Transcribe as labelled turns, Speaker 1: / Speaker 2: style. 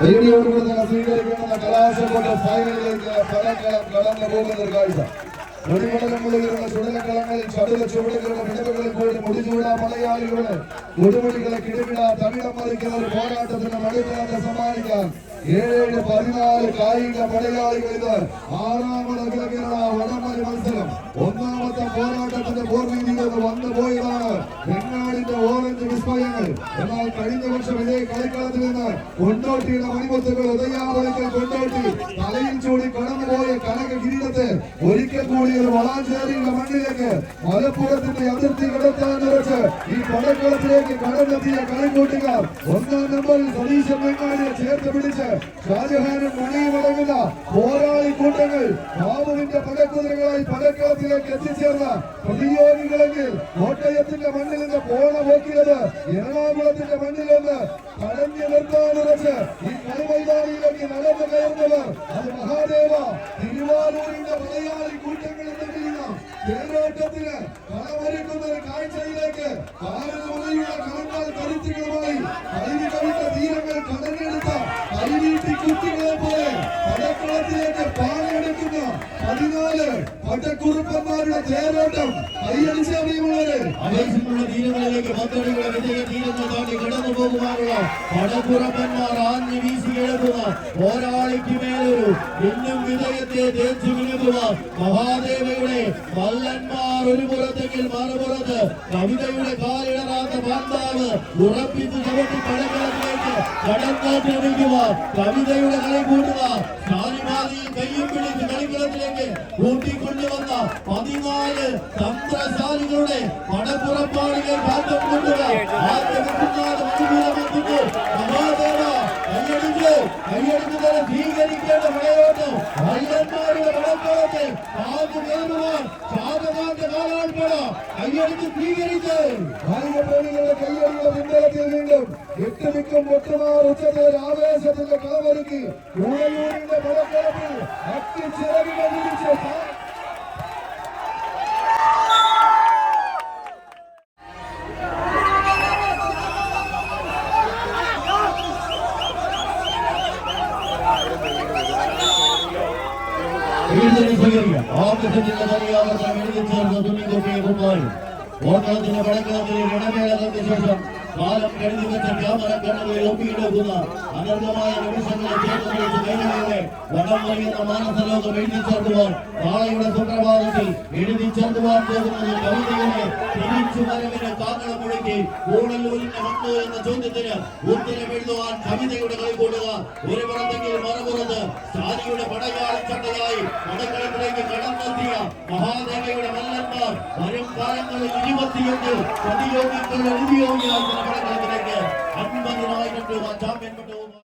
Speaker 1: റേഡിയോയിലൂടെ തന്നെ സ്വീകരിക്കുന്ന കലാശക്കൊണ്ട ഫൈനലിലേക്ക് പലക്കളം കടന്നു പോകുന്ന ഒരു കാഴ്ച വെടിമടലമുള്ളിലുള്ള ചുടലക്കളങ്ങളിൽ ചടുല ചുവടുകളുടെ വിടവുകളിൽ കൂടി മുടിചൂട മലയാളികളുടെ കൊടുമുടികളെ കിടുകിട തമിഴം മറിക്കുന്ന ഒരു പോരാട്ടത്തിന് മടുക്കാത്ത സമ്മാനിക്കാൻ ഏഴ് പതിനാല് കായിക പടയാളികൾ ഇത് ആറാമത് അഖില ഓറഞ്ച് എന്നാൽ കഴിഞ്ഞ വർഷം ഇതേ കളിക്കളത്തിൽ നിന്ന് കൊണ്ടോട്ടിയുടെ മണിമുത്തുകൾ ഉദയാവളിക്കൽ കൊണ്ടോട്ടി തലയിൽ ചൂടി കടന്നുപോയ കനക കിരീടത്തെ ഒരിക്കൽ കൂടി ഒരു വളാഞ്ചേരിയുടെ മണ്ണിലേക്ക് മലപ്പുറത്തിന്റെ അതിർത്തി കിടത്താൻ ഉറച്ച് ഈ പടക്കളത്തിലേക്ക് കടന്നെത്തിയ കളിക്കൂട്ടുകാർ ഒന്നാം നമ്പറിൽ സതീശൻ വെങ്ങാടിയെ ചേർത്ത് പിടിച്ച് ഷാജഹാനും മണിയും അടങ്ങുന്ന പോരാളി കൂട്ടങ്ങൾ ബാബുവിന്റെ പടക്കുതിരകളായി പടക്കളത്തിലേക്ക് എത്തിച്ചേർന്ന പ്രതിയോഗികളെങ്കിൽ കോട്ടയത്തിന്റെ മണ്ണിൽ നിന്ന് പോണ പോക്കിയത് എറണാകുളത്തിന്റെ മണ്ണിൽ നിന്ന് തടഞ്ഞു നിർത്താൻ ഉറച്ച് ഈ കളിമൈതാനിയിലേക്ക് നടന്നു വിളിക്കുന്ന തേരോട്ടത്തിന് കളമൊരുക്കുന്ന ഒരു കാഴ്ചയിലേക്ക് കാലമുറയുള്ള കളങ്ങൾ കരുത്തുകളുമായി പട്ടക്കുറുപ്പന്മാരുടെ തേരോട്ടം
Speaker 2: വിജയത്തെ മഹാദേവയുടെ വല്ലന്മാർ ഒരു പുറത്തെങ്കിൽ മറുപുറത്ത് കവിതയുടെ കാലിടറാത്ത പാന്താവ് ഉറപ്പിച്ചു ചവിട്ടി പടക്കളത്തിലേക്ക് வடக்காற்று அடிக்குவா கவிதையுடன் கலை கூட்டுவா சாரிமாதியின் கையும் பிடித்து கலைக்குளத்திலேக்கு ஊட்டி கொண்டு வந்தா பதினாலு தந்திரசாலிகளுடைய படப்புறப்பாடுகளை பார்த்து கொண்டுவா மகாதேவா கையெடுத்து கையெடுத்து தர தீகரிக்கிற விளையாட்டும் வல்லன்மாரின் കൈയടിച്ച് സ്വീകരിച്ച്
Speaker 1: കായികപ്രേമികളുടെ കയ്യടിയുടെ പിൻബലത്തിൽ വീണ്ടും എട്ടുമിക്കും ഒട്ടുമാർ ഉച്ചത്തിൽ ആവേശത്തിന്റെ കളമൊരുക്കി യൂണിയൂരിന്റെ പടക്കളത്തിൽ അട്ടിച്ചിറകിനെ
Speaker 2: എഴുന്നേറ്റ് സ്വീകരിക്കുക ആവശ്യത്തിന്റെ തനിയാവർത്തനം എഴുതി ചേർന്ന തുണിക്കൊപ്പിയെ കുമാരും ഓട്ടത്തിന്റെ പടക്കളത്തിലെ ഇടവേളകൾക്ക് ശേഷം കാലം കഴിഞ്ഞു വെച്ച ക്യാമറ കണ്ണുകളിൽ ഒപ്പിയെടുക്കുന്ന അനർഘമായ നിമിഷങ്ങളെ ചേർത്ത് കൈകളിലെ വടം വലിയുന്ന മാനസലോകം എഴുതി ചേർക്കുവാൻ നാളെയുടെ സുപ്രഭാതത്തിൽ എഴുതി ചേർക്കുവാൻ പോകുന്നത് കവിതയുടെ തിരിച്ചു വരവിന് കാക്കണം മുഴക്കി കൂടല്ലൂരിന്റെ മണ്ണ് എന്ന ചോദ്യത്തിന് ഉത്തരം എഴുതുവാൻ കവിതയുടെ കളി കൂടുക ഒരു പുറത്തെങ്കിൽ മറുപുറത്ത് സാരിയുടെ പടയാളി ചട്ടയായി പടക്കളത്തിലേക്ക് കടന്നെത്തിയ മഹാദേവയുടെ വരും കാലങ്ങളിൽ ഇരുപത്തിയഞ്ച് പ്രതിയോഗികൾ അനുയോഗിയായി പടക്കളത്തിലേക്ക് അൻപതിനായിരം രൂപ ചാമ്പ്യൻ പട്ടവും